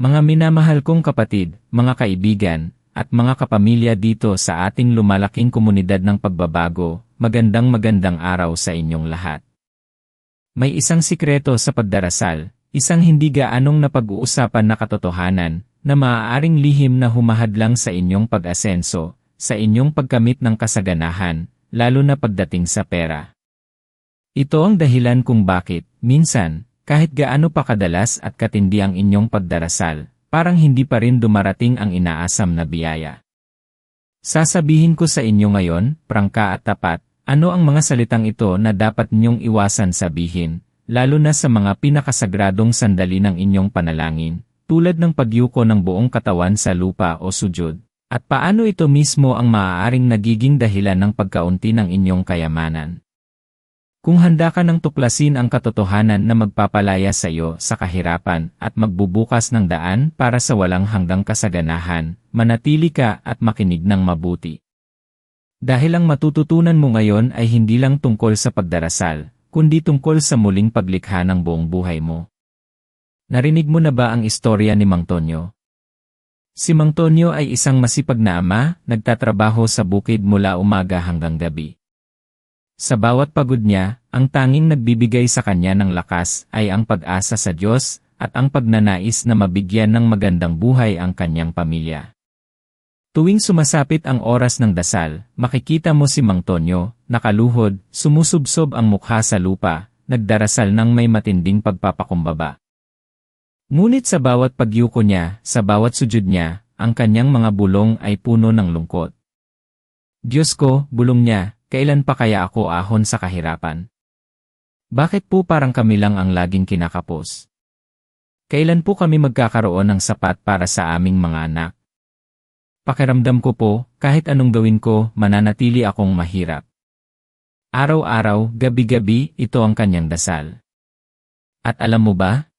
Mga minamahal kong kapatid, mga kaibigan, at mga kapamilya dito sa ating lumalaking komunidad ng pagbabago, magandang magandang araw sa inyong lahat. May isang sikreto sa pagdarasal, isang hindi gaanong napag-uusapan na katotohanan, na maaaring lihim na humahadlang sa inyong pag-asenso, sa inyong pagkamit ng kasaganahan, lalo na pagdating sa pera. Ito ang dahilan kung bakit, minsan, kahit gaano pa kadalas at katindi ang inyong pagdarasal, parang hindi pa rin dumarating ang inaasam na biyaya. Sasabihin ko sa inyo ngayon, prangka at tapat, ano ang mga salitang ito na dapat ninyong iwasan sabihin, lalo na sa mga pinakasagradong sandali ng inyong panalangin, tulad ng pagyuko ng buong katawan sa lupa o sujud. At paano ito mismo ang maaaring nagiging dahilan ng pagkaunti ng inyong kayamanan? Kung handa ka ng tuklasin ang katotohanan na magpapalaya sa iyo sa kahirapan at magbubukas ng daan para sa walang hanggang kasaganahan, manatili ka at makinig ng mabuti. Dahil ang matututunan mo ngayon ay hindi lang tungkol sa pagdarasal, kundi tungkol sa muling paglikha ng buong buhay mo. Narinig mo na ba ang istorya ni Mang Tonyo? Si Mang Tonyo ay isang masipag na ama, nagtatrabaho sa bukid mula umaga hanggang gabi. Sa bawat pagod niya, ang tanging nagbibigay sa kanya ng lakas ay ang pag-asa sa Diyos at ang pagnanais na mabigyan ng magandang buhay ang kanyang pamilya. Tuwing sumasapit ang oras ng dasal, makikita mo si Mang Tonyo, nakaluhod, sumusubsob ang mukha sa lupa, nagdarasal ng may matinding pagpapakumbaba. Ngunit sa bawat pagyuko niya, sa bawat sujud niya, ang kanyang mga bulong ay puno ng lungkot. Diyos ko, bulong niya, kailan pa kaya ako ahon sa kahirapan? Bakit po parang kami lang ang laging kinakapos? Kailan po kami magkakaroon ng sapat para sa aming mga anak? Pakiramdam ko po, kahit anong gawin ko, mananatili akong mahirap. Araw-araw, gabi-gabi, ito ang kanyang dasal. At alam mo ba?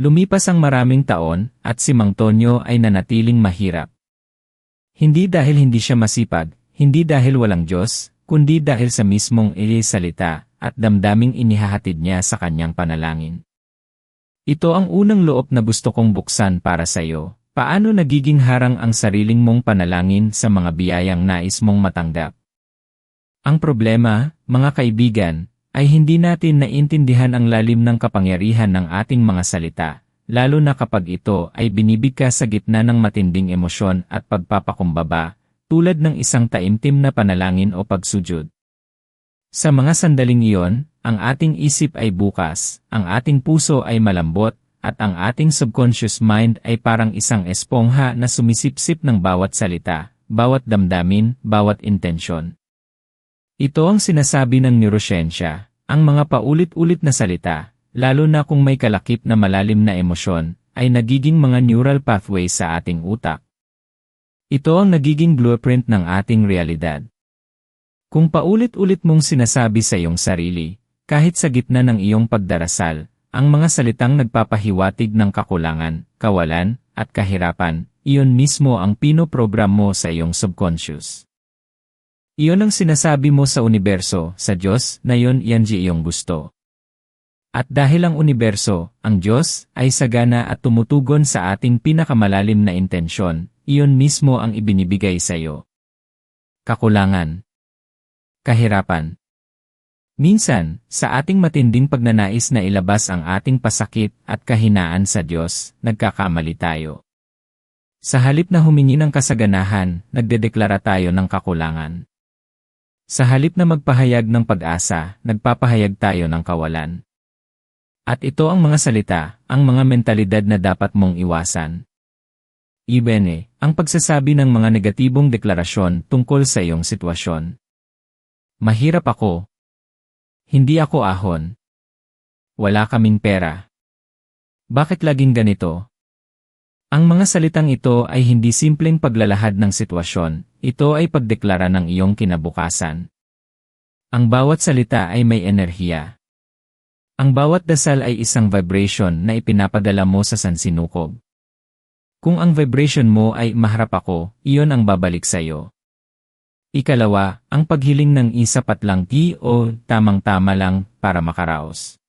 Lumipas ang maraming taon, at si Mang Tonyo ay nanatiling mahirap. Hindi dahil hindi siya masipag, hindi dahil walang Diyos, kundi dahil sa mismong salita at damdaming inihahatid niya sa kanyang panalangin. Ito ang unang loob na gusto kong buksan para sa iyo. Paano nagiging harang ang sariling mong panalangin sa mga biyayang nais mong matanggap? Ang problema, mga kaibigan, ay hindi natin naintindihan ang lalim ng kapangyarihan ng ating mga salita, lalo na kapag ito ay binibigkas sa gitna ng matinding emosyon at pagpapakumbaba, tulad ng isang taimtim na panalangin o pagsujud. Sa mga sandaling iyon, ang ating isip ay bukas, ang ating puso ay malambot, at ang ating subconscious mind ay parang isang espongha na sumisipsip ng bawat salita, bawat damdamin, bawat intensyon. Ito ang sinasabi ng neuroscience, ang mga paulit-ulit na salita, lalo na kung may kalakip na malalim na emosyon, ay nagiging mga neural pathways sa ating utak. Ito ang nagiging blueprint ng ating realidad. Kung paulit-ulit mong sinasabi sa iyong sarili, kahit sa gitna ng iyong pagdarasal, ang mga salitang nagpapahiwatig ng kakulangan, kawalan, at kahirapan, iyon mismo ang pinoprogram mo sa iyong subconscious. Iyon ang sinasabi mo sa universo, sa Diyos, na iyon yan iyong gusto. At dahil ang universo, ang Diyos, ay sagana at tumutugon sa ating pinakamalalim na intensyon, iyon mismo ang ibinibigay sa iyo. Kakulangan. Kahirapan. Minsan, sa ating matinding pagnanais na ilabas ang ating pasakit at kahinaan sa Diyos, nagkakamali tayo. Sa halip na humingi ng kasaganahan, nagdedeklara tayo ng kakulangan. Sa halip na magpahayag ng pag-asa, nagpapahayag tayo ng kawalan. At ito ang mga salita, ang mga mentalidad na dapat mong iwasan. Ibene, ang pagsasabi ng mga negatibong deklarasyon tungkol sa iyong sitwasyon. Mahirap ako. Hindi ako ahon. Wala kaming pera. Bakit laging ganito? Ang mga salitang ito ay hindi simpleng paglalahad ng sitwasyon, ito ay pagdeklara ng iyong kinabukasan. Ang bawat salita ay may enerhiya. Ang bawat dasal ay isang vibration na ipinapadala mo sa sansinukob. Kung ang vibration mo ay maharap ako, iyon ang babalik sa iyo. Ikalawa, ang paghiling ng isapat lang ti o tamang-tama lang para makaraos.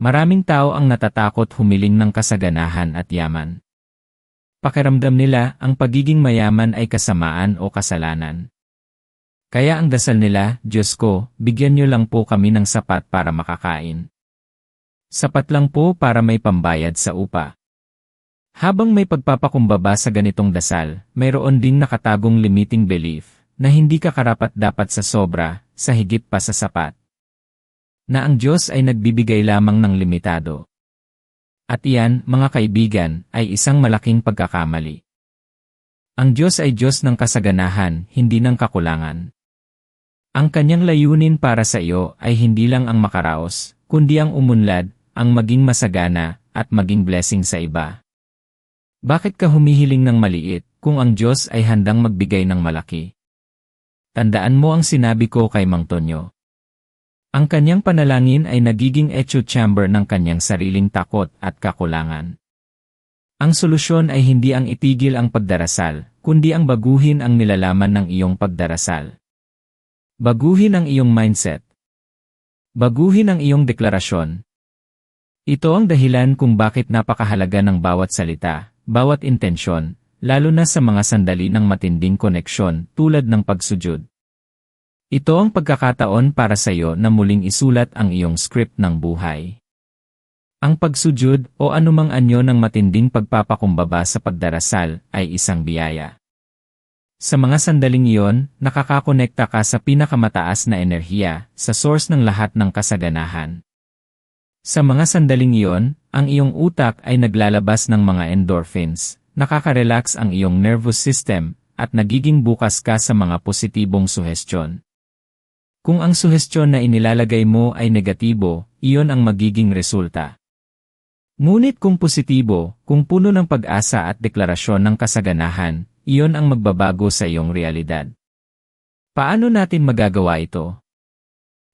Maraming tao ang natatakot humiling ng kasaganahan at yaman. Pakiramdam nila ang pagiging mayaman ay kasamaan o kasalanan. Kaya ang dasal nila, Diyos ko, bigyan niyo lang po kami ng sapat para makakain. Sapat lang po para may pambayad sa upa. Habang may pagpapakumbaba sa ganitong dasal, mayroon ding nakatagong limiting belief na hindi ka karapat dapat sa sobra, sa higit pa sa sapat. Na ang Diyos ay nagbibigay lamang ng limitado. At iyan, mga kaibigan, ay isang malaking pagkakamali. Ang Diyos ay Diyos ng kasaganahan, hindi ng kakulangan. Ang kanyang layunin para sa iyo ay hindi lang ang makaraos, kundi ang umunlad, ang maging masagana, at maging blessing sa iba. Bakit ka humihiling ng maliit, kung ang Diyos ay handang magbigay ng malaki? Tandaan mo ang sinabi ko kay Mang Tonyo. Ang kanyang panalangin ay nagiging echo chamber ng kanyang sariling takot at kakulangan. Ang solusyon ay hindi ang itigil ang pagdarasal, kundi ang baguhin ang nilalaman ng iyong pagdarasal. Baguhin ang iyong mindset. Baguhin ang iyong deklarasyon, ito ang dahilan kung bakit napakahalaga ng bawat salita, bawat intensyon, lalo na sa mga sandali ng matinding koneksyon tulad ng pagsujud. Ito ang pagkakataon para sa iyo na muling isulat ang iyong script ng buhay. Ang pagsujud o anumang anyo ng matinding pagpapakumbaba sa pagdarasal ay isang biyaya. Sa mga sandaling iyon, nakakakonekta ka sa pinakamataas na enerhiya, sa source ng lahat ng kasaganahan. Sa mga sandaling iyon, ang iyong utak ay naglalabas ng mga endorphins, nakaka-relax ang iyong nervous system, at nagiging bukas ka sa mga positibong suhestyon. Kung ang suhestyon na inilalagay mo ay negatibo, iyon ang magiging resulta. Ngunit kung positibo, kung puno ng pag-asa at deklarasyon ng kasaganahan, iyon ang magbabago sa iyong realidad. Paano natin magagawa ito?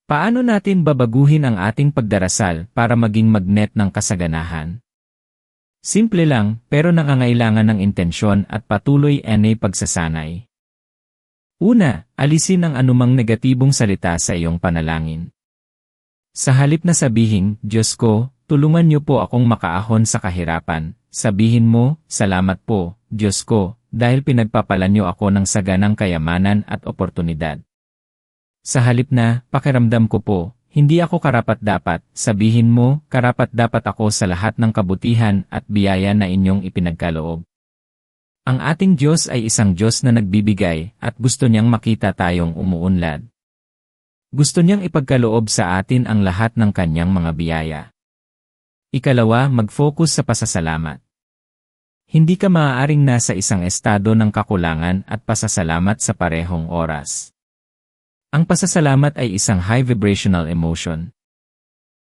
Paano natin babaguhin ang ating pagdarasal para maging magnet ng kasaganahan? Simple lang, pero nangangailangan ng intensyon at patuloy na pagsasanay. Una, alisin ang anumang negatibong salita sa iyong panalangin. Sa halip na sabihin, Diyos ko, tulungan niyo po akong makaahon sa kahirapan, sabihin mo, salamat po, Diyos ko, dahil pinagpapalan niyo ako ng saganang kayamanan at oportunidad. Sa halip na, pakiramdam ko po, hindi ako karapat-dapat, sabihin mo, karapat-dapat ako sa lahat ng kabutihan at biyaya na inyong ipinagkaloob. Ang ating Diyos ay isang Diyos na nagbibigay at gusto niyang makita tayong umuunlad. Gusto niyang ipagkaloob sa atin ang lahat ng kanyang mga biyaya. Ikalawa, mag-focus sa pasasalamat. Hindi ka maaaring nasa isang estado ng kakulangan at pasasalamat sa parehong oras. Ang pasasalamat ay isang high vibrational emotion.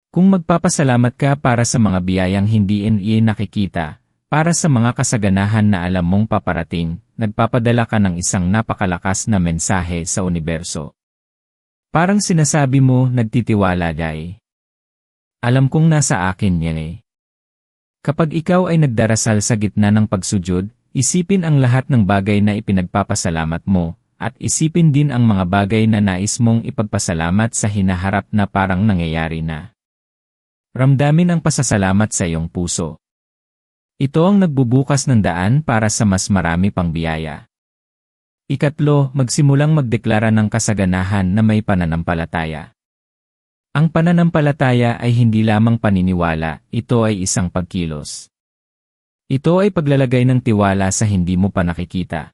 Kung magpapasalamat ka para sa mga biyayang hindi NE nakikita, para sa mga kasaganahan na alam mong paparating, nagpapadala ka ng isang napakalakas na mensahe sa universo. Parang sinasabi mo, nagtitiwala day. Alam kong nasa akin yan eh. Kapag ikaw ay nagdarasal sa gitna ng pagsujud, isipin ang lahat ng bagay na ipinagpapasalamat mo, at isipin din ang mga bagay na nais mong ipagpasalamat sa hinaharap na parang nangyayari na. Ramdamin ang pasasalamat sa iyong puso. Ito ang nagbubukas ng daan para sa mas marami pang biyaya. Ikatlo, magsimulang magdeklara ng kasaganahan na may pananampalataya. Ang pananampalataya ay hindi lamang paniniwala, ito ay isang pagkilos. Ito ay paglalagay ng tiwala sa hindi mo pa nakikita.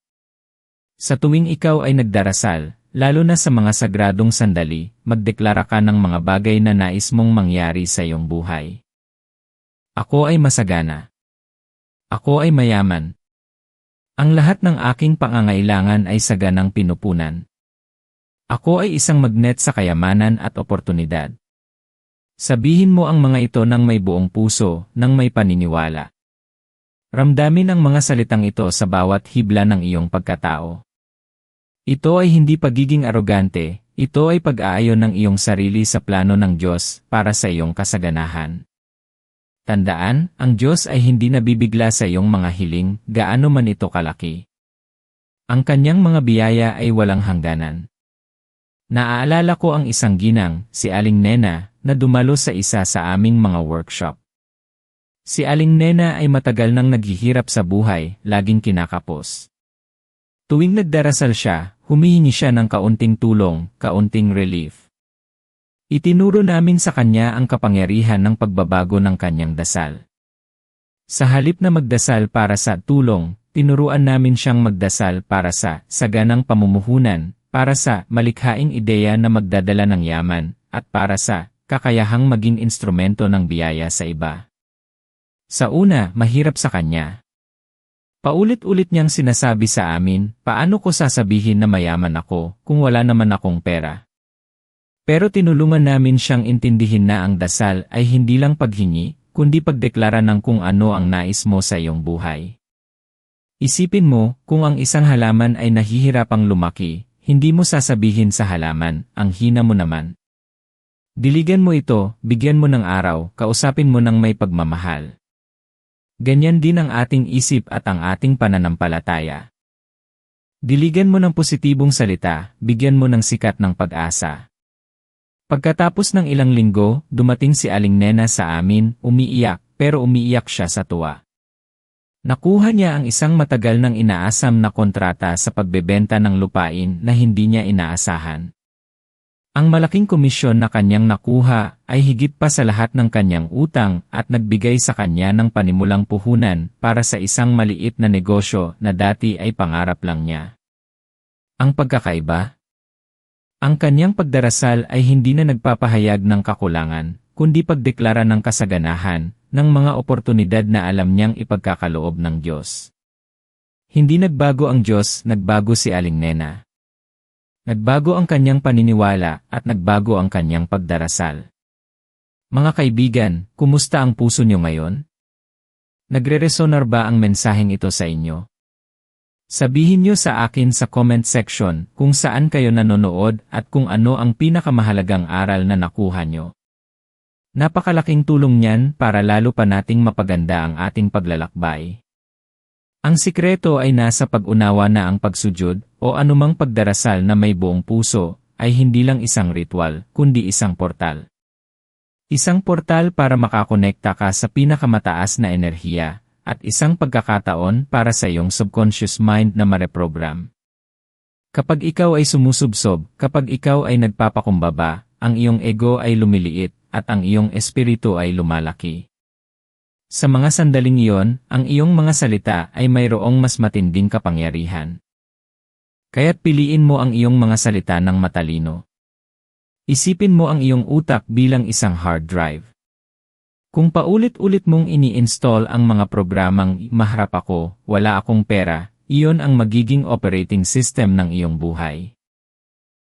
Sa tuwing ikaw ay nagdarasal, lalo na sa mga sagradong sandali, magdeklara ka ng mga bagay na nais mong mangyari sa iyong buhay. Ako ay masagana. Ako ay mayaman. Ang lahat ng aking pangangailangan ay saganang pinupunan. Ako ay isang magnet sa kayamanan at oportunidad. Sabihin mo ang mga ito ng may buong puso, ng may paniniwala. Ramdamin ang mga salitang ito sa bawat hibla ng iyong pagkatao. Ito ay hindi pagiging arogante, ito ay pag-aayon ng iyong sarili sa plano ng Diyos para sa iyong kasaganahan. Tandaan, ang Diyos ay hindi nabibigla sa iyong mga hiling, gaano man ito kalaki. Ang kanyang mga biyaya ay walang hangganan. Naaalala ko ang isang ginang, si Aling Nena, na dumalo sa isa sa aming mga workshop. Si Aling Nena ay matagal nang naghihirap sa buhay, laging kinakapos. Tuwing nagdarasal siya, humihingi siya ng kaunting tulong, kaunting relief. Itinuro namin sa kanya ang kapangyarihan ng pagbabago ng kanyang dasal. Sa halip na magdasal para sa tulong, tinuruan namin siyang magdasal para sa saganang pamumuhunan, para sa malikhaing ideya na magdadala ng yaman, at para sa kakayahang maging instrumento ng biyaya sa iba. Sa una, mahirap sa kanya. Paulit-ulit niyang sinasabi sa amin, paano ko sasabihin na mayaman ako kung wala naman akong pera. Pero tinulungan namin siyang intindihin na ang dasal ay hindi lang paghingi, kundi pagdeklara ng kung ano ang nais mo sa iyong buhay. Isipin mo, kung ang isang halaman ay nahihirapang lumaki, hindi mo sasabihin sa halaman, ang hina mo naman. Diligan mo ito, bigyan mo ng araw, kausapin mo ng may pagmamahal. Ganyan din ang ating isip at ang ating pananampalataya. Diligan mo ng positibong salita, bigyan mo ng sikat ng pag-asa. Pagkatapos ng ilang linggo, dumating si Aling Nena sa amin, umiiyak, pero umiiyak siya sa tuwa. Nakuha niya ang isang matagal nang inaasam na kontrata sa pagbebenta ng lupain na hindi niya inaasahan. Ang malaking komisyon na kanyang nakuha ay higit pa sa lahat ng kanyang utang at nagbigay sa kanya ng panimulang puhunan para sa isang maliit na negosyo na dati ay pangarap lang niya. Ang pagkakaiba? Ang kanyang pagdarasal ay hindi na nagpapahayag ng kakulangan, kundi pagdeklara ng kasaganahan, ng mga oportunidad na alam niyang ipagkakaloob ng Diyos. Hindi nagbago ang Diyos, nagbago si Aling Nena. Nagbago ang kanyang paniniwala at nagbago ang kanyang pagdarasal. Mga kaibigan, kumusta ang puso niyo ngayon? Nagre-resonar ba ang mensaheng ito sa inyo? Sabihin niyo sa akin sa comment section kung saan kayo nanonood at kung ano ang pinakamahalagang aral na nakuha niyo. Napakalaking tulong niyan para lalo pa nating mapaganda ang ating paglalakbay. Ang sikreto ay nasa pag-unawa na ang pagsujud o anumang pagdarasal na may buong puso ay hindi lang isang ritual, kundi isang portal. Isang portal para makakonekta ka sa pinakamataas na enerhiya at isang pagkakataon para sa iyong subconscious mind na mareprogram. Kapag ikaw ay sumusubsob, kapag ikaw ay nagpapakumbaba, ang iyong ego ay lumiliit, at ang iyong espiritu ay lumalaki. Sa mga sandaling iyon, ang iyong mga salita ay mayroong mas matinding kapangyarihan. Kaya't piliin mo ang iyong mga salita ng matalino. Isipin mo ang iyong utak bilang isang hard drive. Kung paulit-ulit mong ini-install ang mga programang maharap ako, wala akong pera, iyon ang magiging operating system ng iyong buhay.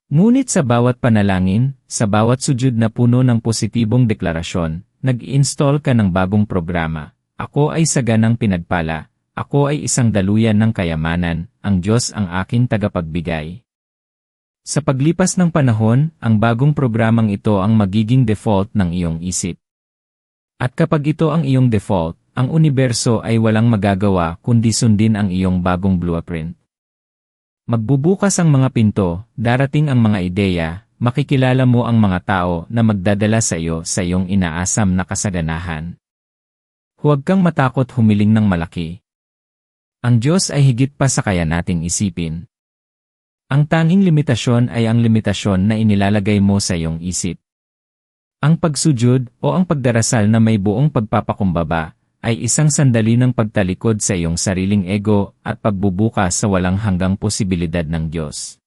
Ngunit sa bawat panalangin, sa bawat sujud na puno ng positibong deklarasyon, nag-install ka ng bagong programa. Ako ay saganang pinagpala, ako ay isang daluyan ng kayamanan, ang Diyos ang aking tagapagbigay. Sa paglipas ng panahon, ang bagong programang ito ang magiging default ng iyong isip. At kapag ito ang iyong default, ang universo ay walang magagawa kundi sundin ang iyong bagong blueprint. Magbubukas ang mga pinto, darating ang mga ideya, makikilala mo ang mga tao na magdadala sa iyo sa iyong inaasam na kasaganahan. Huwag kang matakot humiling ng malaki. Ang Diyos ay higit pa sa kaya nating isipin. Ang tanging limitasyon ay ang limitasyon na inilalagay mo sa iyong isip. Ang pagsujud o ang pagdarasal na may buong pagpapakumbaba ay isang sandali ng pagtalikod sa iyong sariling ego at pagbubukas sa walang hanggang posibilidad ng Diyos.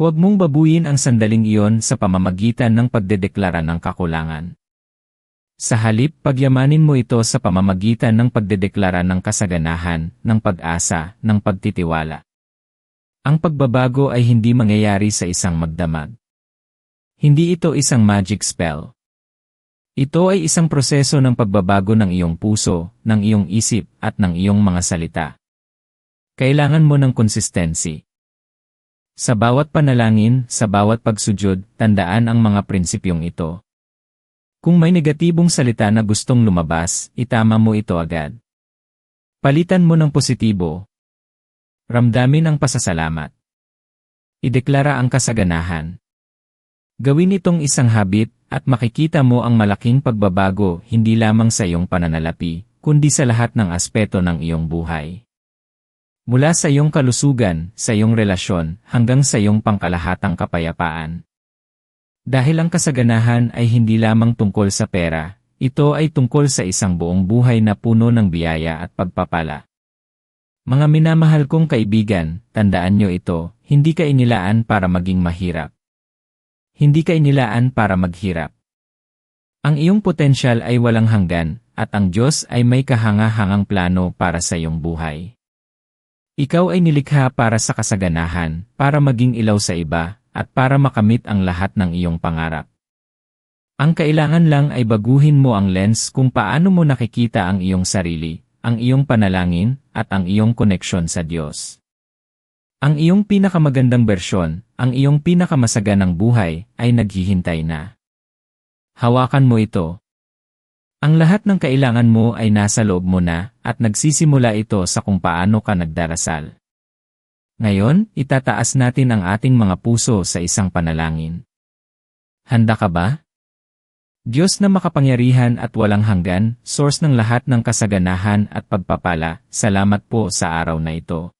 Huwag mong babuyin ang sandaling iyon sa pamamagitan ng pagdedeklara ng kakulangan. Sa halip, pagyamanin mo ito sa pamamagitan ng pagdedeklara ng kasaganahan, ng pag-asa, ng pagtitiwala. Ang pagbabago ay hindi mangyayari sa isang magdamag. Hindi ito isang magic spell. Ito ay isang proseso ng pagbabago ng iyong puso, ng iyong isip, at ng iyong mga salita. Kailangan mo ng consistency. Sa bawat panalangin, sa bawat pagsujud, tandaan ang mga prinsipyong ito. Kung may negatibong salita na gustong lumabas, itama mo ito agad. Palitan mo ng positibo. Ramdamin ang pasasalamat. Ideklara ang kasaganahan. Gawin itong isang habit at makikita mo ang malaking pagbabago hindi lamang sa iyong pananalapi, kundi sa lahat ng aspeto ng iyong buhay. Mula sa iyong kalusugan, sa iyong relasyon, hanggang sa iyong pangkalahatang kapayapaan. Dahil ang kasaganahan ay hindi lamang tungkol sa pera, ito ay tungkol sa isang buong buhay na puno ng biyaya at pagpapala. Mga minamahal kong kaibigan, tandaan nyo ito, hindi ka inilaan para maging mahirap. Hindi ka inilaan para maghirap. Ang iyong potensyal ay walang hanggan, at ang Diyos ay may kahanga-hangang plano para sa iyong buhay. Ikaw ay nilikha para sa kasaganahan, para maging ilaw sa iba, at para makamit ang lahat ng iyong pangarap. Ang kailangan lang ay baguhin mo ang lens kung paano mo nakikita ang iyong sarili, ang iyong panalangin, at ang iyong koneksyon sa Diyos. Ang iyong pinakamagandang bersyon, ang iyong pinakamasaganang buhay, ay naghihintay na. Hawakan mo ito. Ang lahat ng kailangan mo ay nasa loob mo na, at nagsisimula ito sa kung paano ka nagdarasal. Ngayon, itataas natin ang ating mga puso sa isang panalangin. Handa ka ba? Diyos na makapangyarihan at walang hanggan, source ng lahat ng kasaganahan at pagpapala, salamat po sa araw na ito.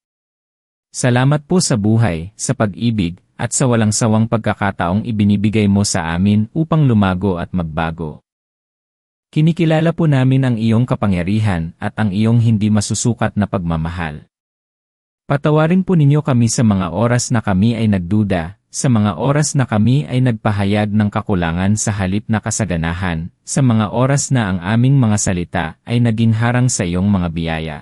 Salamat po sa buhay, sa pag-ibig, at sa walang sawang pagkakataong ibinibigay mo sa amin upang lumago at magbago. Kinikilala po namin ang iyong kapangyarihan at ang iyong hindi masusukat na pagmamahal. Patawarin po ninyo kami sa mga oras na kami ay nagduda, sa mga oras na kami ay nagpahayag ng kakulangan sa halip na kasaganahan, sa mga oras na ang aming mga salita ay naging harang sa iyong mga biyaya.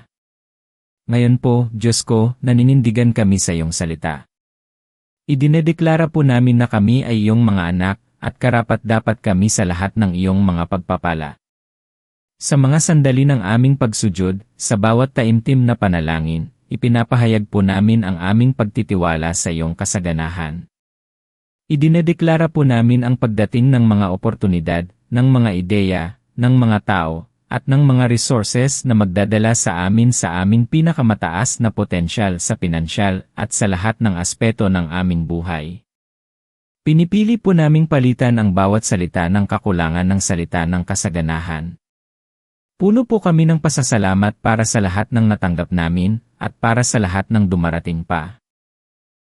Ngayon po, Diyos ko, naninindigan kami sa iyong salita. Idinedeklara po namin na kami ay iyong mga anak, at karapat-dapat kami sa lahat ng iyong mga pagpapala. Sa mga sandali ng aming pagsujud, sa bawat taimtim na panalangin, ipinapahayag po namin ang aming pagtitiwala sa iyong kasaganahan. Idinedeklara po namin ang pagdating ng mga oportunidad, ng mga ideya, ng mga tao, at ng mga resources na magdadala sa amin sa aming pinakamataas na potensyal sa pinansyal at sa lahat ng aspeto ng aming buhay. Pinipili po naming palitan ang bawat salita ng kakulangan ng salita ng kasaganahan. Puno po kami ng pasasalamat para sa lahat ng natanggap namin at para sa lahat ng dumarating pa.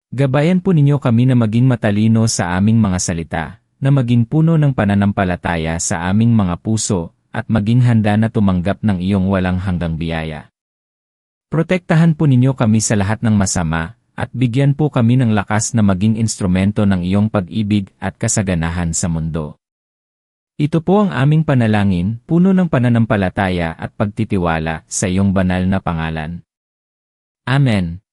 Gabayan po ninyo kami na maging matalino sa aming mga salita, na maging puno ng pananampalataya sa aming mga puso at maging handa na tumanggap ng iyong walang hanggang biyaya. Protektahan po ninyo kami sa lahat ng masama, at bigyan po kami ng lakas na maging instrumento ng iyong pag-ibig at kasaganahan sa mundo. Ito po ang aming panalangin, puno ng pananampalataya at pagtitiwala sa iyong banal na pangalan. Amen.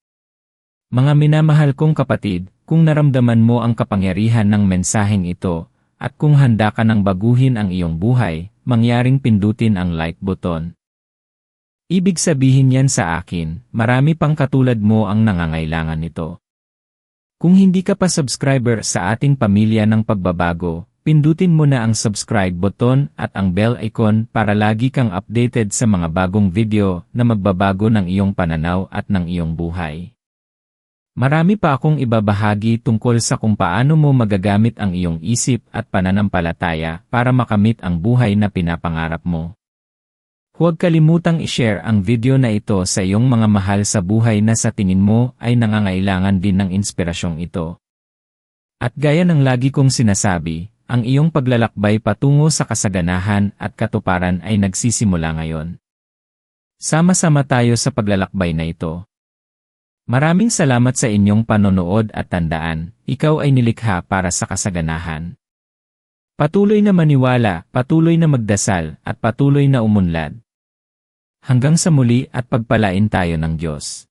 Mga minamahal kong kapatid, kung naramdaman mo ang kapangyarihan ng mensaheng ito, at kung handa ka ng baguhin ang iyong buhay, mangyaring pindutin ang like button. Ibig sabihin yan sa akin, marami pang katulad mo ang nangangailangan nito. Kung hindi ka pa subscriber sa ating pamilya ng pagbabago, pindutin mo na ang subscribe button at ang bell icon para lagi kang updated sa mga bagong video na magbabago ng iyong pananaw at ng iyong buhay. Marami pa akong ibabahagi tungkol sa kung paano mo magagamit ang iyong isip at pananampalataya para makamit ang buhay na pinapangarap mo. Huwag kalimutang i-share ang video na ito sa iyong mga mahal sa buhay na sa tingin mo ay nangangailangan din ng inspirasyong ito. At gaya ng lagi kong sinasabi, ang iyong paglalakbay patungo sa kasaganahan at katuparan ay nagsisimula ngayon. Sama-sama tayo sa paglalakbay na ito. Maraming salamat sa inyong panonood at tandaan, ikaw ay nilikha para sa kasaganahan. Patuloy na maniwala, patuloy na magdasal, at patuloy na umunlad. Hanggang sa muli at pagpalain tayo ng Diyos.